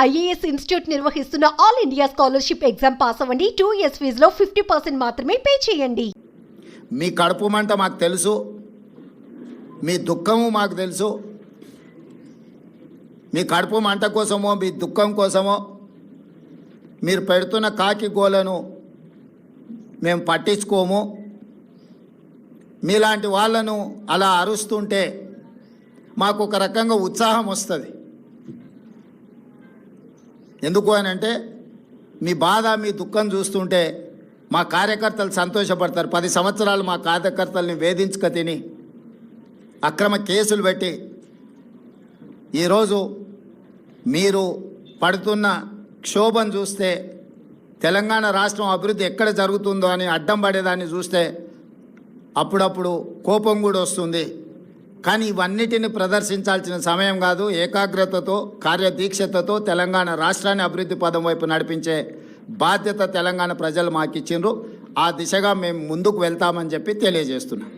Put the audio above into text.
IAS institute నిర్వహిస్తున్న all India scholarship exam pass అవ్వండి. Two years ఫీజులో ఫిఫ్టీ పర్సెంట్ మాత్రమే పే చేయండి. మీ కడుపు మంట మాకు తెలుసు. మీ దుఃఖము మాకు తెలుసు. మీ కడుపు మంట కోసమో మీ దుఃఖం కోసమో మీరు పెడుతున్న కాకి గోలను మేము పట్టించుకోము. మీలాంటి వాళ్ళను అలా అరుస్తుంటే మాకు ఒక రకంగా ఉత్సాహం వస్తుంది. ఎందుకు అని అంటే మీ బాధ మీ దుఃఖం చూస్తుంటే మా కార్యకర్తలు సంతోషపడతారు. పది సంవత్సరాలు మా కార్యకర్తల్ని వేధించక తిని అక్రమ కేసులు పెట్టి ఈరోజు మీరు పడుతున్న క్షోభం చూస్తే తెలంగాణ రాష్ట్రం అభివృద్ధి ఎక్కడ జరుగుతుందో అని అడ్డం పడేదాన్ని చూస్తే అప్పుడప్పుడు కోపం కూడా వస్తుంది. కానీ ఇవన్నిటిని ప్రదర్శించాల్సిన సమయం కాదు. ఏకాగ్రతతో కార్యదీక్షతతో తెలంగాణ రాష్ట్రాన్ని అభివృద్ధి పదం వైపు నడిపించే బాధ్యత తెలంగాణ ప్రజలు మాకు ఇచ్చిండ్రు ఆ దిశగా మేము ముందుకు వెళ్తామని చెప్పి తెలియజేస్తున్నాం.